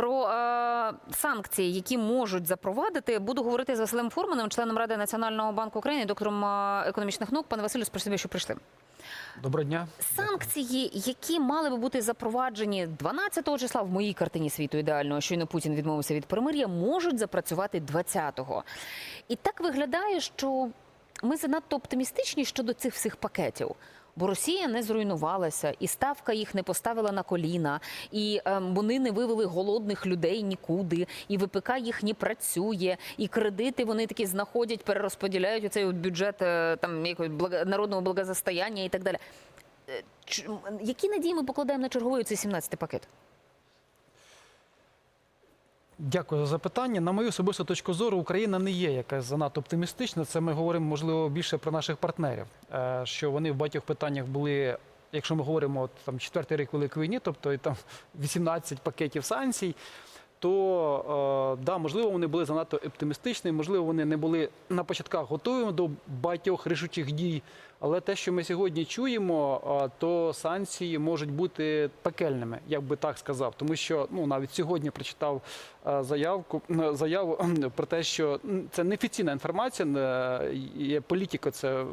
Про е, санкції, які можуть запровадити, буду говорити з Василем Форманим, членом Ради Національного банку України, доктором е, економічних наук. Пане Василю, спасибі, що прийшли. Доброго дня. Санкції, які мали би бути запроваджені 12-го числа в моїй картині світу ідеального, щойно Путін відмовився від перемир'я, можуть запрацювати 20-го. І так виглядає, що ми занадто оптимістичні щодо цих всіх пакетів. Бо Росія не зруйнувалася, і ставка їх не поставила на коліна, і ем, вони не вивели голодних людей нікуди, і ВПК їх не працює, і кредити вони такі знаходять, перерозподіляють оцей от бюджет е, там блага- народного благозастояння і так далі. Е, Які надії ми покладаємо на черговий цей 17-й пакет? Дякую за запитання. На мою особисту точку зору, Україна не є якась занадто оптимістична. Це ми говоримо, можливо, більше про наших партнерів, Е, що вони в багатьох питаннях були. Якщо ми говоримо там четвертий рік Великої війни, тобто і там 18 пакетів санкцій, то е, да, можливо, вони були занадто оптимістичні, можливо, вони не були на початках готові до багатьох рішучих дій. Але те, що ми сьогодні чуємо, е, то санкції можуть бути пекельними, як би так сказав. Тому що ну навіть сьогодні прочитав е, заявку заяву про те, що це неофіційна інформація, е, є політика, це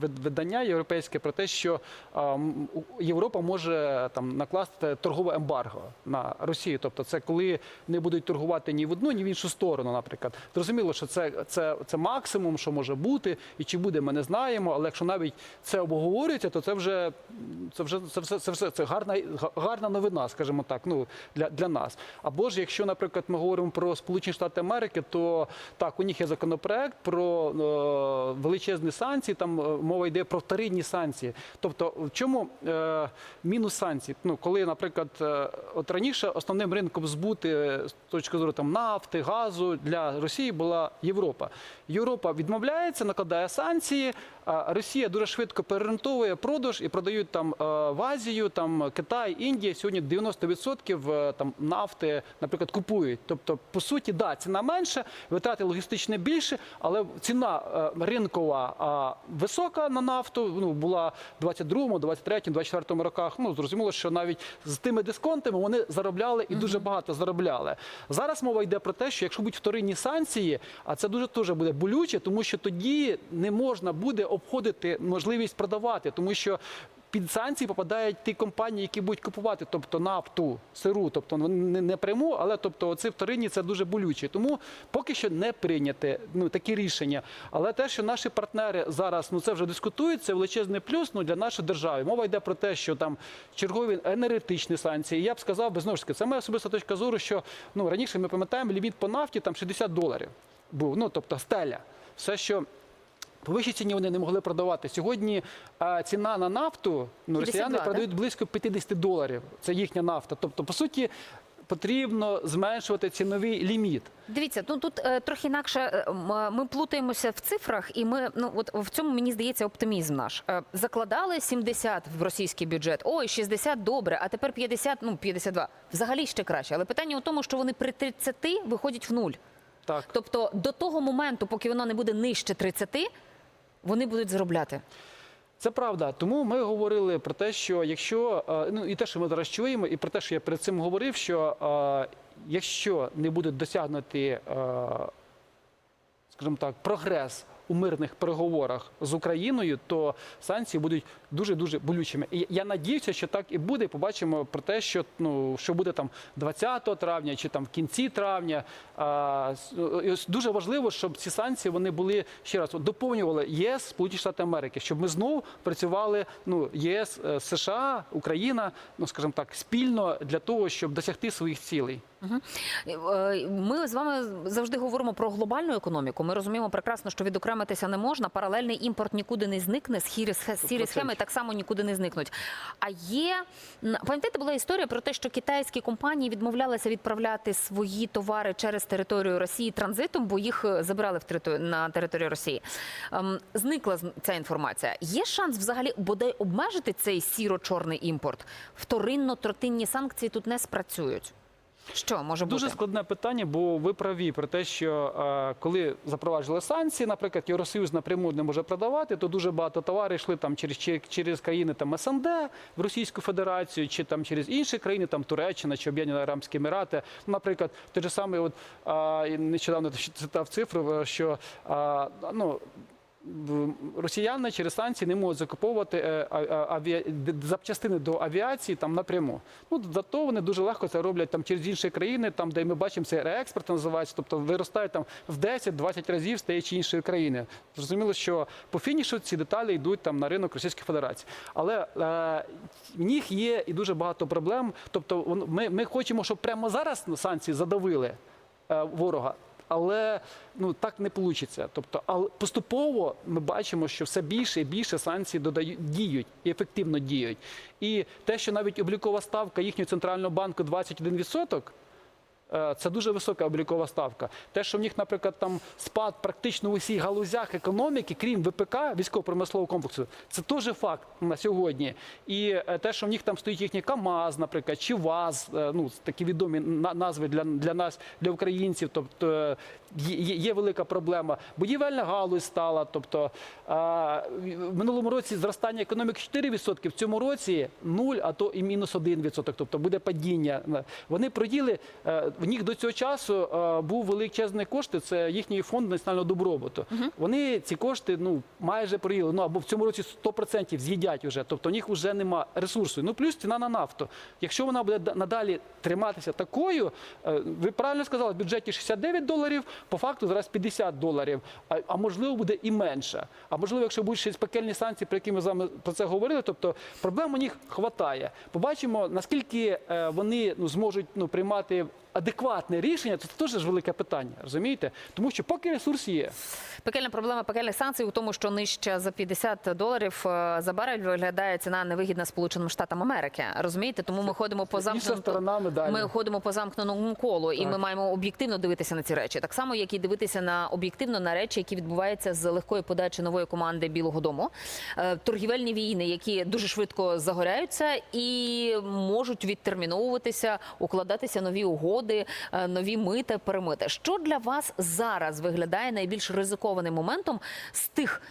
видання європейське про те, що Європа може там накласти торгове ембарго на Росію. Тобто, це коли не будуть торгувати ні в одну, ні в іншу сторону. Наприклад, зрозуміло, що це, це, це максимум, що може бути, і чи буде, ми не знаємо. Але якщо навіть це обговорюється, то це вже це вже це все це все це гарна гарна новина, скажімо так. Ну для, для нас. Або ж якщо, наприклад, ми говоримо про Сполучені Штати Америки, то так у них є законопроект про е, величезні санкції. Там е, мова йде про вторинні санкції. Тобто, в чому е, мінус санкцій? Ну, коли, наприклад, е, от раніше основним ринком збути з точки зору там нафти, газу для Росії була Європа. Європа відмовляється, накладає санкції. А Росія дуже швидко переорієнтовує продаж і продають там е, в Азію, там Китай, Індія. Сьогодні 90% е, там нафти, наприклад, купують. Тобто, по суті, да, ціна менша, витрати логістичні більше, але ціна е, ринкова а, висока на нафту. Ну була в 22-му, 23-му, 24-му роках. Ну зрозуміло, що навіть з тими дисконтами вони заробляли і дуже багато заробляли. Зараз мова йде про те, що якщо будуть вторинні санкції, а це дуже теж буде болюче, тому що тоді не можна буде обходити можливість продавати, тому що. Під санкції попадають ті компанії, які будуть купувати, тобто нафту, сиру, тобто не, пряму, але тобто оці вторинні це дуже болюче. Тому поки що не прийняте ну такі рішення. Але те, що наші партнери зараз ну це вже дискутують, це величезний плюс ну, для нашої держави. Мова йде про те, що там чергові енергетичні санкції. Я б сказав, би знову ж таки, це моя особиста точка зору, що ну раніше ми пам'ятаємо ліміт по нафті там 60 доларів був. Ну тобто стеля. Все, що по вищій ціні вони не могли продавати. Сьогодні а, ціна на нафту ну, росіяни 52, продають близько 50 доларів. Це їхня нафта. Тобто, по суті, потрібно зменшувати ціновий ліміт. Дивіться, ну тут е, трохи інакше е, е, ми плутаємося в цифрах, і ми ну от в цьому мені здається оптимізм наш. Е, закладали 70 в російський бюджет. Ой, 60 добре, а тепер 50, ну 52. Взагалі ще краще. Але питання у тому, що вони при 30 виходять в нуль. Так. Тобто до того моменту, поки воно не буде нижче 30, вони будуть заробляти. Це правда. Тому ми говорили про те, що якщо е, ну і те, що ми зараз чуємо, і про те, що я перед цим говорив, що е, якщо не буде досягнути, е, скажімо так, прогрес у мирних переговорах з Україною, то санкції будуть дуже дуже болючими. І я надіюся, що так і буде. Побачимо про те, що ну що буде там 20 травня чи там в кінці травня. А, дуже важливо, щоб ці санкції вони були ще раз доповнювали ЄС, Сполучені Штати Америки, щоб ми знову працювали ну ЄС, е, США, Україна, ну скажімо так, спільно для того, щоб досягти своїх цілей. Е, Ми з вами завжди говоримо про глобальну економіку. Ми розуміємо прекрасно, що відокремитися не можна. Паралельний імпорт нікуди не зникне. Сірі, сірі схеми так само нікуди не зникнуть. А є пам'ятаєте, була історія про те, що китайські компанії відмовлялися відправляти свої товари через територію Росії транзитом, бо їх е, забирали в територ- на територію Росії. Ем, Зникла ця інформація. Є шанс взагалі бодай обмежити цей сіро-чорний імпорт? Вторинно-тротинні санкції тут не спрацюють. Що може Дуже складне питання, бо ви праві про те, що е, коли запроваджували санкції, наприклад, Євросоюз напряму не може продавати, то дуже багато товарів йшли там через, через, країни там СНД в Російську Федерацію, чи там через інші країни, там Туреччина чи Об'єднані Арабські Емірати. Наприклад, те ж саме, от е, нещодавно читав цифру, що е, ну. Росіяни через санкції не можуть закуповувати е, а- а- авіа... запчастини до авіації там напряму. Ну зато вони дуже легко це роблять там через інші країни, там де ми бачимо це реекспорт називається, тобто виростають там в 10-20 разів з тієї чи іншої країни. Зрозуміло, що по фінішу ці деталі йдуть там на ринок Російської Федерації. Але е, в них є і дуже багато проблем. Тобто, ми, ми хочемо, щоб прямо зараз санкції задавили е, ворога. Але ну так не вийде. Тобто, але поступово ми бачимо, що все більше і більше санкцій додають діють і ефективно діють. І те, що навіть облікова ставка їхнього центрального банку 21%, е, це дуже висока облікова ставка. Те, що в них, наприклад, там спад практично в усіх галузях економіки, крім ВПК, військово-промислового комплексу, це теж факт на сьогодні. І е, те, що в них там стоїть їхній КАМАЗ, наприклад, чи ВАЗ, е, ну такі відомі на- назви для, для нас, для українців. Тобто е, є, велика проблема. Будівельна галузь стала. Тобто в минулому році зростання економіки 4%, в цьому році 0, а то і мінус 1%. Тобто буде падіння. Вони проділи е, в них до цього часу е, був величезний кошти. Це їхній фонд національного добробуту. Вони ці кошти ну майже проїли. Ну або в цьому році 100% з'їдять уже. Тобто у них вже нема ресурсу. Ну плюс ціна на нафту. Якщо вона буде надалі триматися такою, е, ви правильно сказали, в бюджеті 69 доларів, по факту зараз 50 доларів, а, а можливо буде і менше. А можливо, якщо будуть ще пекельні санкції, про які ми з вами про це говорили, тобто проблем у них хватає. Побачимо, наскільки е, вони ну, зможуть ну, приймати. Адекватне рішення це теж ж велике питання, розумієте? Тому що поки ресурс є, Пекельна проблема пекельних санкцій у тому, що нижче за 50 доларів е, за барель виглядає ціна невигідна Сполученим Штатам Америки. Розумієте? Тому ми ходимо по інша замкнутому. Ми ходимо по замкненому колу, і Так. ми маємо об'єктивно дивитися на ці речі. Так само, як і дивитися на об'єктивно на речі, які відбуваються з легкої подачі нової команди Білого Дому. Е, Торгівельні війни, які дуже швидко загоряються і можуть відтерміновуватися, укладатися нові угоди, е, нові мита, перемити. Що для вас зараз виглядає найбільш ризикованим моментом з тих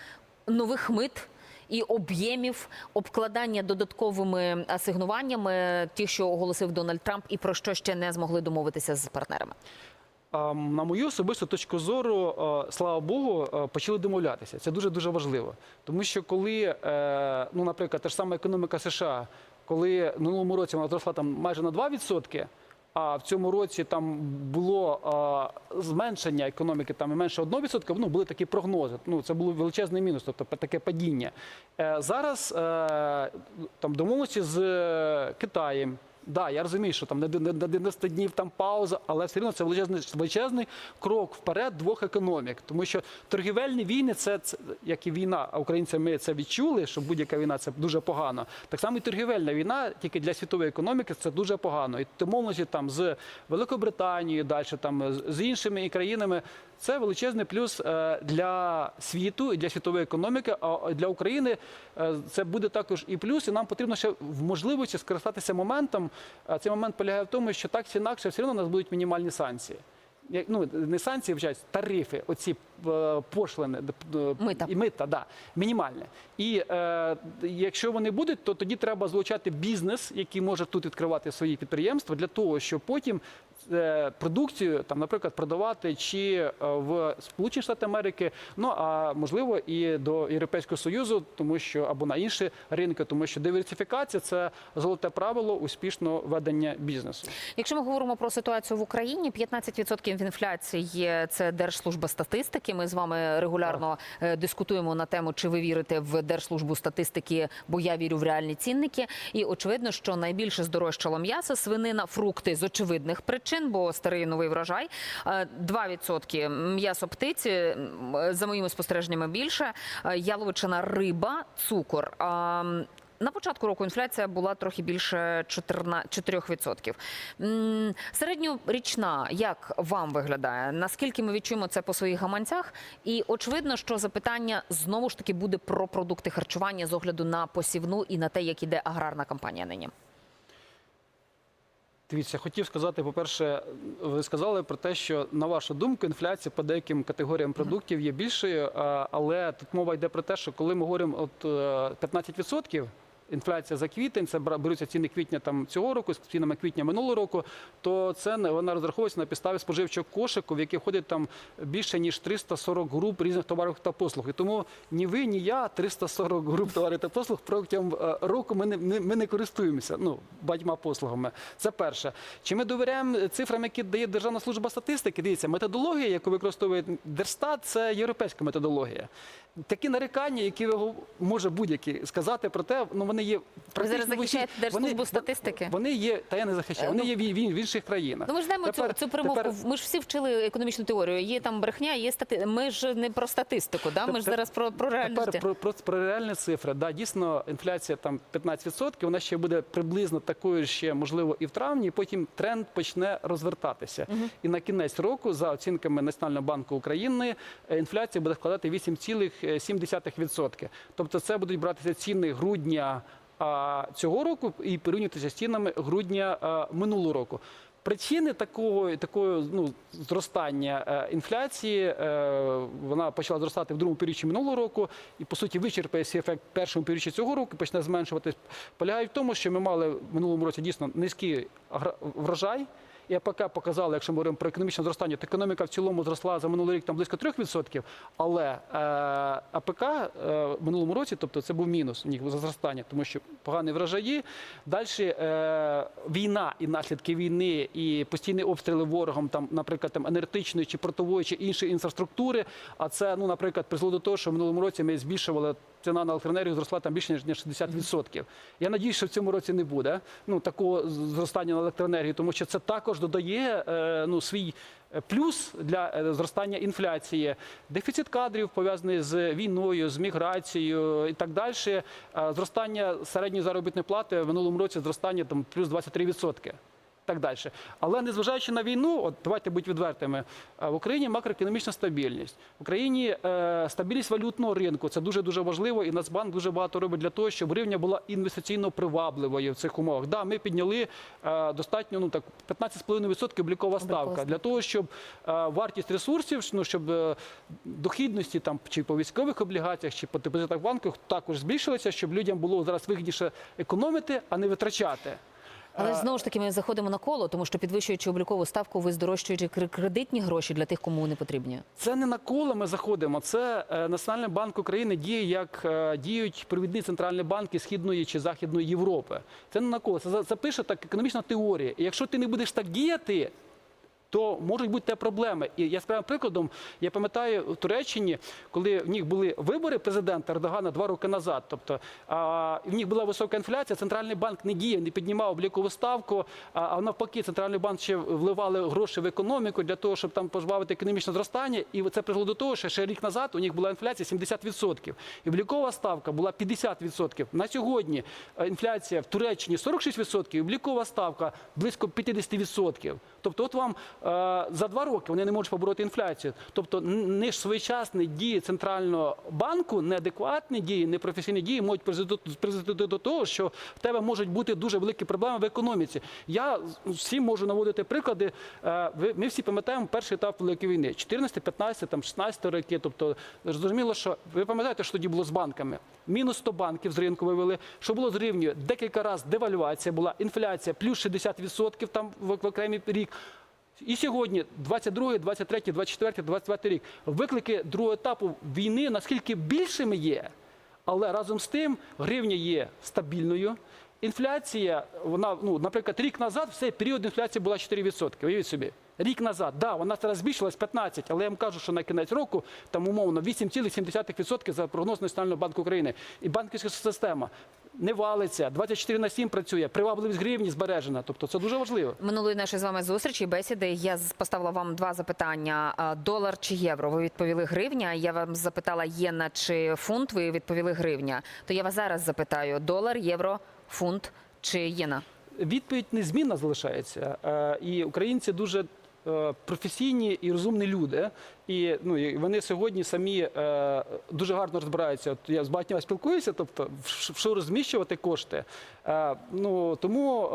нових мит? І об'ємів обкладання додатковими асигнуваннями, ті, що оголосив Дональд Трамп, і про що ще не змогли домовитися з партнерами. На мою особисту точку зору, слава Богу, почали домовлятися. Це дуже дуже важливо. Тому що коли, е, ну, наприклад, та ж сама економіка США, коли в минулому році вона зросла там майже на 2%, а в цьому році там було а, зменшення економіки там менше 1%, ну були такі прогнози. Ну це був величезний мінус, тобто таке падіння. Е, зараз е, там домовленості з е, Китаєм. Да, я розумію, що там на 90 днів там пауза, але все одно це величезний, величезний крок вперед двох економік. Тому що торгівельні війни це, це як і війна, а українці ми це відчули, що будь-яка війна це дуже погано. Так само і торгівельна війна, тільки для світової економіки, це дуже погано. І домовленості там з Великобританією, далі там з- іншими країнами. Це величезний плюс е, для світу і для світової економіки. А для України е, це буде також і плюс. І нам потрібно ще в можливості скористатися моментом. Цей момент полягає в тому, що так чи інакше все одно у нас будуть мінімальні санкції. Ну, не санкції, вчать, тарифи, оці е, пошлини, Мита. і мита, да, мінімальне. І е, якщо вони будуть, то тоді треба залучати бізнес, який може тут відкривати свої підприємства, для того, щоб потім продукцію, там, наприклад, продавати чи е, в Сполучені Штати Америки, ну а можливо і до Європейського Союзу, тому що або на інші ринки, тому що диверсифікація це золоте правило успішного ведення бізнесу. Якщо ми говоримо про ситуацію в Україні, 15% інфляції – це Держслужба статистики. Ми з вами регулярно е, дискутуємо на тему, чи ви вірите в Держслужбу статистики, бо я вірю в реальні цінники. І очевидно, що найбільше здорожчало м'ясо, свинина, фрукти з очевидних причин, бо старий новий врожай. Е, 2% м'ясо птиці, е, за моїми спостереженнями більше, Е, яловичина, риба, цукор. На початку року інфляція була трохи більше 14 4%. Середньорічна, як вам виглядає? Наскільки ми відчуємо це по своїх гаманцях? І очевидно, що запитання знову ж таки буде про продукти харчування з огляду на посівну і на те, як іде аграрна кампанія нині. Дивіться, хотів сказати, по-перше, ви сказали про те, що на вашу думку, інфляція по деяким категоріям продуктів є більшою, але тут мова йде про те, що коли ми говоримо от е, 15%, Інфляція за квітень, це беруться ціни квітня там цього року з цінами квітня минулого року, то це вона розраховується на підставі споживчого кошику, в який входить там більше ніж 340 груп різних товарів та послуг. І тому ні ви, ні я 340 груп товарів та послуг протягом е, року ми не, ми, не користуємося ну, багатьма послугами. Це перше. Чи ми довіряємо цифрам, які дає Державна служба статистики? Дивіться, методологія, яку використовує Держстат, це європейська методологія. Такі нарікання, які може будь-які сказати про те, ну вони є Ви зараз захищаєте Держслужбу статистики? Вони є, та я не захищаю. Е, Вони ну, є в, в, інших країнах. Ну, ми ж знаємо Тепер- цю, цю примовку. тепер- Ми ж всі вчили економічну теорію. Є там брехня, є стати. Ми ж не про статистику, да? ми ж зараз про, про реальність. Тепер про, про, про реальні цифри. Да, дійсно, інфляція там 15%, вона ще буде приблизно такою ще, можливо, і в травні, і потім тренд почне розвертатися. І на кінець року, за оцінками Національного банку України, е, інфляція буде складати 8,7%. Тобто це будуть братися ціни грудня цього року і порівнюватися з цінами грудня минулого року. Причини такого такого ну зростання е, інфляції е, вона почала зростати в другому періоді минулого року, і по суті вичерпає свій ефект першому періоді цього року, почне зменшуватись. Полягає в тому, що ми мали в минулому році дійсно низький врожай. І АПК показали, якщо ми говоримо про економічне зростання, то економіка в цілому зросла за минулий рік там близько 3%, але е, АПК е, в минулому році, тобто це був мінус у них за зростання, тому що погані врожаї. Далі е, війна і наслідки війни, і постійні обстріли ворогом, там, наприклад, там енергетичної чи портової чи іншої інфраструктури. А це, ну, наприклад, призвело до того, що в минулому році ми збільшували ціна на електроенергію зросла там більше ніж ніж 60%. Я надіюсь, що в цьому році не буде ну такого зростання на електроенергію, тому що це також додає е, ну свій. е, Плюс для е, зростання інфляції, дефіцит кадрів пов'язаний з війною, з міграцією і так далі. Зростання середньої заробітної плати в минулому році зростання там плюс 23%. Так далі. Але незважаючи на війну, от давайте будь відвертими, е, в Україні макроекономічна стабільність. В Україні е, стабільність валютного ринку це дуже дуже важливо, і Нацбанк дуже багато робить для того, щоб гривня була інвестиційно привабливою в цих умовах. Да, ми підняли е, достатньо ну так 15,5% облікова ставка для того, щоб е, вартість ресурсів, ну щоб е, дохідності там чи по військових облігаціях, чи по депозитах банках також збільшилися, щоб людям було зараз вигідніше економити, а не витрачати. Але ж знову ж таки ми заходимо на коло, тому що підвищуючи облікову ставку, ви здорожчуєте кр- кредитні гроші для тих, кому вони потрібні. Це не на коло ми заходимо. Це е, Національний банк України діє як е, діють провідні центральні банки східної чи західної Європи. Це не на коло. Це, це пише так економічна теорія. І якщо ти не будеш так діяти. То можуть бути те проблеми. І яскравим прикладом, я пам'ятаю в Туреччині, коли в них були вибори президента Ердогана два роки назад. Тобто а, в них була висока інфляція, центральний банк не діяв, не піднімав облікову ставку. А, а навпаки, центральний банк ще вливали гроші в економіку для того, щоб там пожбавити економічне зростання. І це призвело до того, що ще рік назад у них була інфляція 70%. І облікова ставка була 50%. На сьогодні е, інфляція в Туреччині 46%, і облікова ставка близько 50%. Тобто, от вам за два роки вони не можуть побороти інфляцію. Тобто, не своєчасні дії центрального банку, неадекватні дії, непрофесійні дії можуть призвести до того, що в тебе можуть бути дуже великі проблеми в економіці. Я всім можу наводити приклади. Е, Ми всі пам'ятаємо перший етап Великої війни, 14, 15, там 16 роки. Тобто, зрозуміло, що ви пам'ятаєте, що тоді було з банками? Мінус 100 банків з ринку вивели. Що було з гривнею? Декілька разів девальвація була, інфляція плюс 60% там в окремий рік. І сьогодні, 22, 23, 24, 25 рік, виклики другого етапу війни наскільки більшими є, але разом з тим гривня є стабільною. Інфляція, вона, ну, наприклад, рік назад, в цей період інфляція була 4%. Уявіть собі. Рік назад, да, вона зараз збільшилась 15, але я вам кажу, що на кінець року там умовно 8,7% за прогноз Національного банку України. І банківська система не валиться, 24 на 7 працює, привабливість гривні збережена. Тобто це дуже важливо. Минулої нашої з вами зустрічі бесіди. Я поставила вам два запитання: долар чи євро. Ви відповіли гривня. Я вам запитала єна чи фунт. Ви відповіли гривня. То я вас зараз запитаю: долар, євро, фунт чи єна? Відповідь незмінна залишається. Е, І українці дуже професійні і розумні люди. І ну і вони сьогодні самі е, дуже гарно розбираються. От я з багатьма спілкуюся, тобто в що розміщувати кошти. Е, ну тому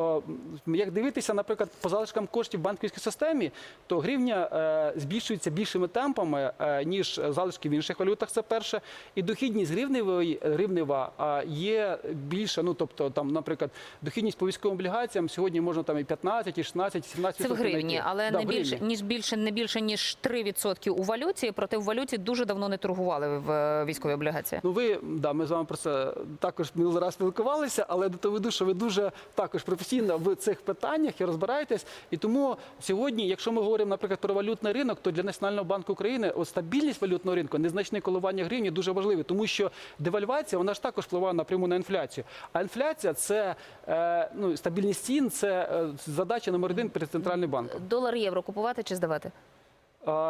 е, як дивитися, наприклад, по залишкам коштів в банківській системі, то гривня е, збільшується більшими темпами е, ніж залишки в інших валютах. Це перше, і дохідність гривневої гривнева е, є більша. Ну тобто, там, наприклад, дохідність по військовим облігаціям сьогодні можна там і 15, і 16, і 17 Це в гривні, але да, не в більше ніж більше не більше ніж 3% у валюті. Проте в валюті дуже давно не торгували в е, військовій облігації. Ну, ви да, ми з вами про це також минулий раз спілкувалися, але до того що ви дуже також професійно в цих питаннях і розбираєтесь. І тому сьогодні, якщо ми говоримо, наприклад, про валютний ринок, то для Національного банку України от стабільність валютного ринку, незначне коливання гривні дуже важливі, тому що девальвація вона ж також впливає напряму на інфляцію. А інфляція це е, ну, стабільність цін, це е, задача номер один перед центральним банком. Долар євро купувати чи здавати?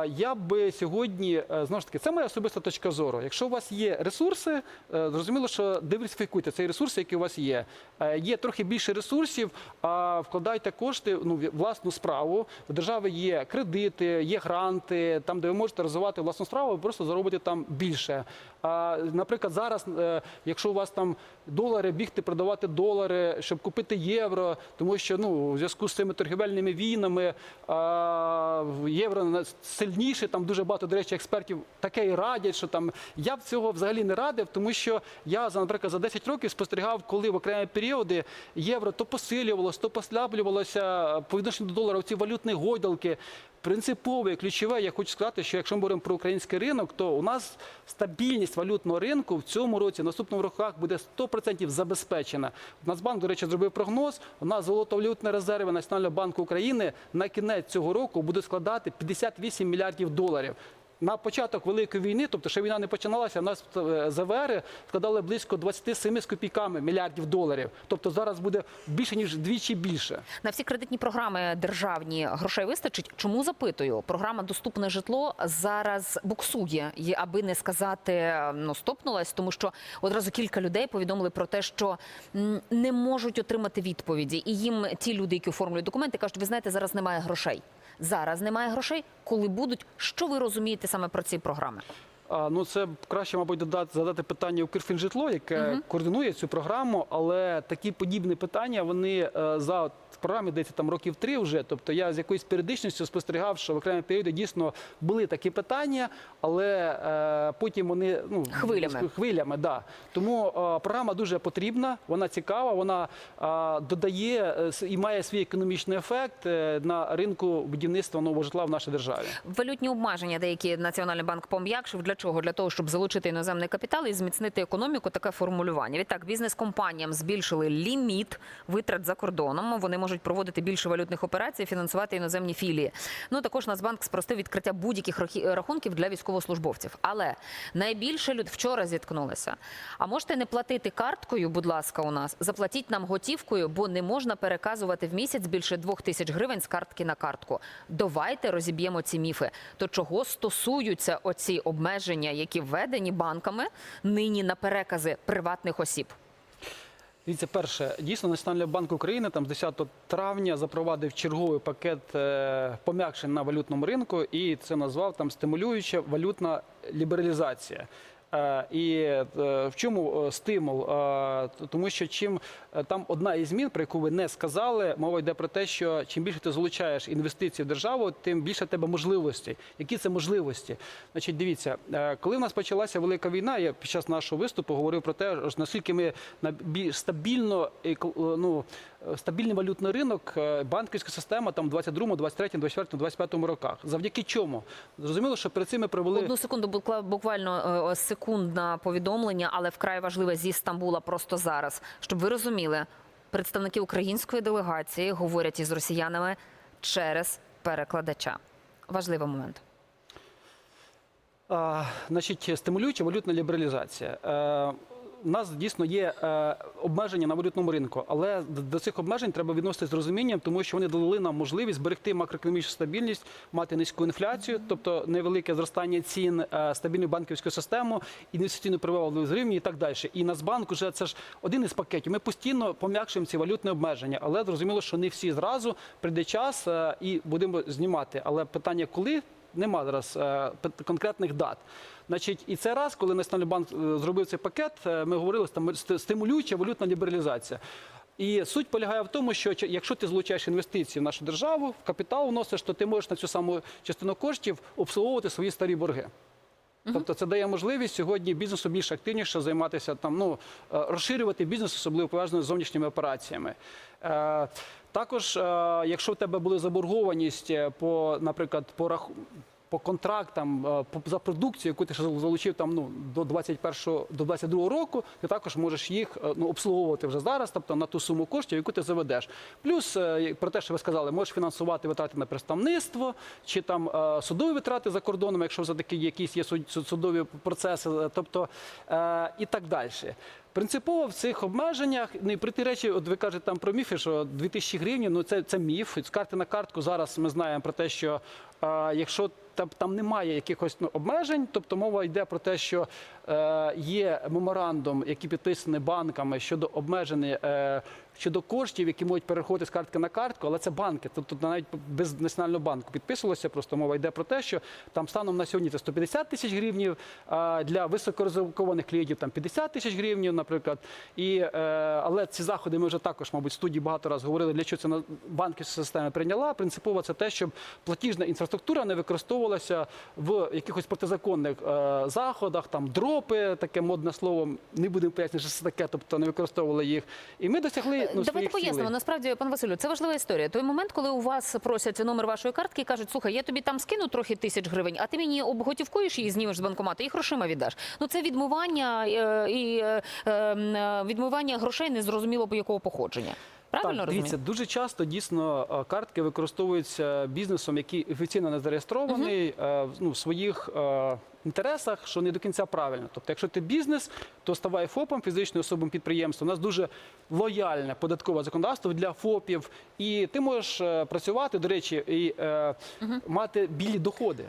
Я би сьогодні е, знову ж таки, це моя особиста точка зору. Якщо у вас є ресурси, е, зрозуміло, що диверсифікуйте цей ресурс, який у вас є. Е, Є трохи більше ресурсів, а вкладайте кошти ну, в власну справу. У держави є кредити, є гранти, там, де ви можете розвивати власну справу, ви просто заробите там більше. А, Наприклад, зараз, е, якщо у вас там долари, бігти продавати долари, щоб купити євро, тому що ну, у зв'язку з цими торгівельними війнами а, євро сильніше, там дуже багато, до речі, експертів таке і радять, що там я б цього взагалі не радив, тому що я, наприклад, за 10 років спостерігав, коли в окремі періоди євро то посилювалося, то послаблювалося по відношенню до долара ці валютні гойдалки. Принципове і ключове, я хочу сказати, що якщо ми говоримо про український ринок, то у нас стабільність валютного ринку в цьому році, в наступному роках буде 100% забезпечена. Нацбанк, до речі, зробив прогноз. У нас золотовалютні резерви Національного банку України на кінець цього року будуть складати 58 мільярдів доларів. На початок великої війни, тобто ще війна не починалася, у нас е, ЗВР складали близько 27 з копійками мільярдів доларів. Тобто зараз буде більше ніж двічі більше. На всі кредитні програми державні грошей вистачить. Чому запитую? Програма Доступне житло зараз буксує, аби не сказати ну стопнулась, тому що одразу кілька людей повідомили про те, що не можуть отримати відповіді, і їм ті люди, які оформлюють документи, кажуть, ви знаєте, зараз немає грошей. Зараз немає грошей. Коли будуть, що ви розумієте саме про ці програми? А, ну це краще, мабуть, додати задати питання Укрфінжитло, яке координує цю програму, але такі подібні питання вони е, за в програмі десь там років три вже. Тобто я з якоюсь періодичністю спостерігав, що в окремі періоди дійсно були такі питання, але е, потім вони ну Хвилями. хвилями, да. Тому е, програма дуже потрібна, вона цікава, вона е, додає е, і має свій економічний ефект е, на ринку будівництва нового житла в нашій державі. Валютні обмеження, деякі Національний банк пом'якшив. Для чого? Для того, щоб залучити іноземний капітал і зміцнити економіку. Таке формулювання. Відтак, бізнес-компаніям збільшили ліміт витрат за кордоном. Вони можуть проводити більше валютних операцій, фінансувати іноземні філії. Ну також Нацбанк спростив відкриття будь-яких рахунків для військовослужбовців. Але найбільше люд вчора зіткнулися. А можете не платити карткою, будь ласка, у нас заплатіть нам готівкою, бо не можна переказувати в місяць більше двох тисяч гривень з картки на картку. Давайте розіб'ємо ці міфи. То чого стосуються оці обмеження, які введені банками нині на перекази приватних осіб? Дивіться, перше, дійсно, Національний банк України там з 10 травня запровадив черговий пакет е, пом'якшень на валютному ринку, і це назвав там стимулююча валютна лібералізація. Е, І е, в чому е, стимул? Тому що чим там одна із змін, про яку ви не сказали, мова йде про те, що чим більше ти залучаєш інвестиції в державу, тим більше в тебе можливостей. Які це можливості? Значить, дивіться, коли в нас почалася велика війна, я під час нашого виступу говорив про те, наскільки ми більш стабільно ну, стабільний валютний ринок, е, банківська система там в 22, 23, 24, 25 роках. Завдяки чому? Зрозуміло, що перед цим ми провели Одну секунду, буквально е, секундне повідомлення, але вкрай важливе зі Стамбула просто зараз, щоб ви розуміли, представники української делегації говорять із росіянами через перекладача. Важливий момент. А, значить, стимулююча валютна лібералізація. У нас дійсно є е, обмеження на валютному ринку, але до цих обмежень треба відноситися з розумінням, тому що вони дали нам можливість зберегти макроекономічну стабільність, мати низьку інфляцію, тобто невелике зростання цін, е, стабільну банківську систему, інвестиційну привабливість гривні і так далі. І Нацбанк уже це ж один із пакетів. Ми постійно пом'якшуємо ці валютні обмеження, але зрозуміло, що не всі зразу прийде час е, і будемо знімати. Але питання, коли нема зараз е, конкретних дат. Значить, і це раз, коли Національний банк е, зробив цей пакет, е, ми говорили там стимулююча валютна лібералізація. І суть полягає в тому, що якщо ти залучаєш інвестиції в нашу державу, в капітал вносиш, то ти можеш на цю саму частину коштів обслуговувати свої старі борги. Тобто це дає можливість сьогодні бізнесу більш активніше займатися там, ну розширювати бізнес, особливо пов'язаний з зовнішніми операціями. Також, е, якщо в тебе були заборгованість е, по, наприклад, по раху. По контрактам е, по- за продукцію, яку ти ще залучив там ну до 21 до 22 року, ти також можеш їх ну обслуговувати вже зараз, тобто на ту суму коштів, яку ти заведеш. Плюс про те, що ви сказали, можеш фінансувати витрати на представництво чи там судові витрати за кордоном, якщо все таки якісь є суд- суд- судові процеси, тобто і так далі. Принципово в цих обмеженнях, ну і при ті речі, от ви кажете там про міфи, що 2000 гривень, ну це, це міф. З карти на картку зараз ми знаємо про те, що е, якщо там, там немає якихось ну, обмежень, тобто мова йде про те, що е, є меморандум, який підписаний банками щодо обмеження е, щодо коштів, які можуть переходити з картки на картку, але це банки. Тобто навіть без національного банку підписувалося. Просто мова йде про те, що там станом на сьогодні це 150 тисяч гривнів, а для високоризикованих клієнтів там 50 тисяч гривень, наприклад. І, е, але ці заходи ми вже також, мабуть, в студії багато разів говорили, для чого це банківська система прийняла. Принципово це те, щоб платіжна інфраструктура не використовувалася в якихось протизаконних е, заходах, там дропи, таке модне слово, не будемо пояснювати, що це таке, тобто не використовували їх. І ми досягли ну, Давайте своїх пояснимо. Насправді, пан Василю, це важлива історія. Той момент, коли у вас просять номер вашої картки і кажуть, слухай, я тобі там скину трохи тисяч гривень, а ти мені обготівкуєш її, знімеш з банкомату і грошима віддаш. Ну це відмивання е, і е, е, відмивання грошей незрозуміло по якого походження. Правильно так, розумію? дивіться, дуже часто дійсно картки використовуються бізнесом, який офіційно не зареєстрований е, в- ну, в своїх інтересах, що не до кінця правильно. Тобто, якщо ти бізнес, то ставай ФОПом, фізичною особою підприємства. У нас дуже лояльне податкове законодавство для ФОПів, і ти можеш е, працювати, до речі, і е, мати білі доходи.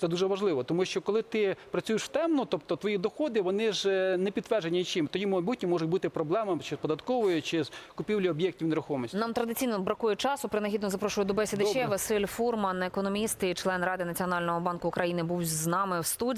Це дуже важливо, тому що коли ти працюєш в темно, тобто твої доходи вони ж е, не підтверджені нічим. Тоді, мабуть, можуть бути проблеми чи з податковою, чи з купівлі об'єктів нерухомості. Нам традиційно бракує часу. Принагідно запрошую до бесіди ще Василь Фурман, економіст і член Ради Національного банку України, був з нами в студії.